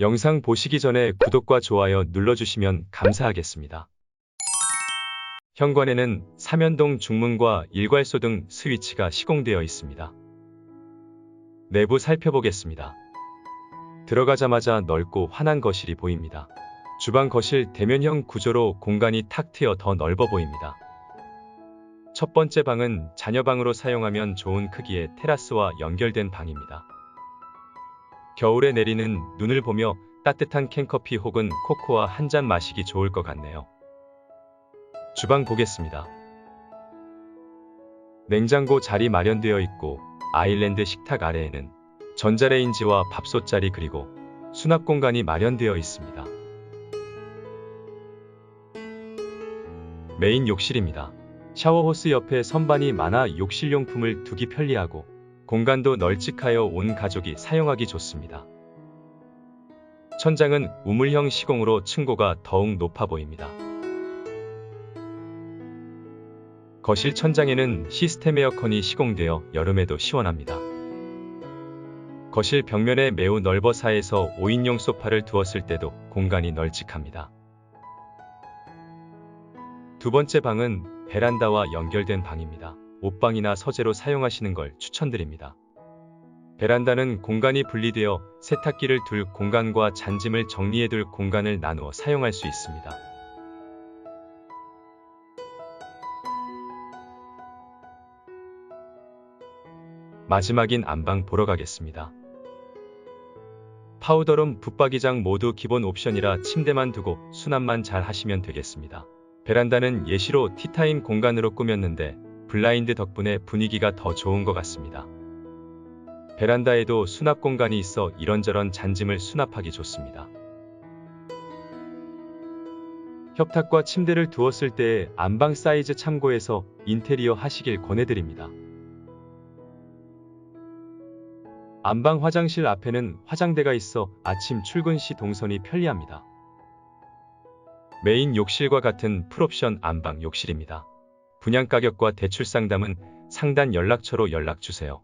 영상 보시기 전에 구독과 좋아요 눌러주시면 감사하겠습니다. 현관에는 삼연동 중문과 일괄소 등 스위치가 시공되어 있습니다. 내부 살펴보겠습니다. 들어가자마자 넓고 환한 거실이 보입니다. 주방 거실 대면형 구조로 공간이 탁 트여 더 넓어 보입니다. 첫 번째 방은 자녀방으로 사용하면 좋은 크기의 테라스와 연결된 방입니다. 겨울에 내리는 눈을 보며 따뜻한 캔커피 혹은 코코아 한 잔 마시기 좋을 것 같네요. 주방 보겠습니다. 냉장고 자리 마련되어 있고 아일랜드 식탁 아래에는 전자레인지와 밥솥 자리 그리고 수납 공간이 마련되어 있습니다. 메인 욕실입니다. 샤워 호스 옆에 선반이 많아 욕실 용품을 두기 편리하고 공간도 널찍하여 온 가족이 사용하기 좋습니다. 천장은 우물형 시공으로 층고가 더욱 높아 보입니다. 거실 천장에는 시스템 에어컨이 시공되어 여름에도 시원합니다. 거실 벽면에 매우 넓어 사에서 5인용 소파를 두었을 때도 공간이 널찍합니다. 두 번째 방은 베란다와 연결된 방입니다. 옷방이나 서재로 사용하시는 걸 추천드립니다. 베란다는 공간이 분리되어 세탁기를 둘 공간과 잔짐을 정리해둘 공간을 나누어 사용할 수 있습니다. 마지막인 안방 보러 가겠습니다. 파우더룸, 붙박이장 모두 기본 옵션이라 침대만 두고 수납만 잘 하시면 되겠습니다. 베란다는 예시로 티타임 공간으로 꾸몄는데 블라인드 덕분에 분위기가 더 좋은 것 같습니다. 베란다에도 수납 공간이 있어 이런저런 잔짐을 수납하기 좋습니다. 협탁과 침대를 두었을 때 안방 사이즈 참고해서 인테리어 하시길 권해드립니다. 안방 화장실 앞에는 화장대가 있어 아침 출근 시 동선이 편리합니다. 메인 욕실과 같은 풀옵션 안방 욕실입니다. 분양 가격과 대출 상담은 상단 연락처로 연락 주세요.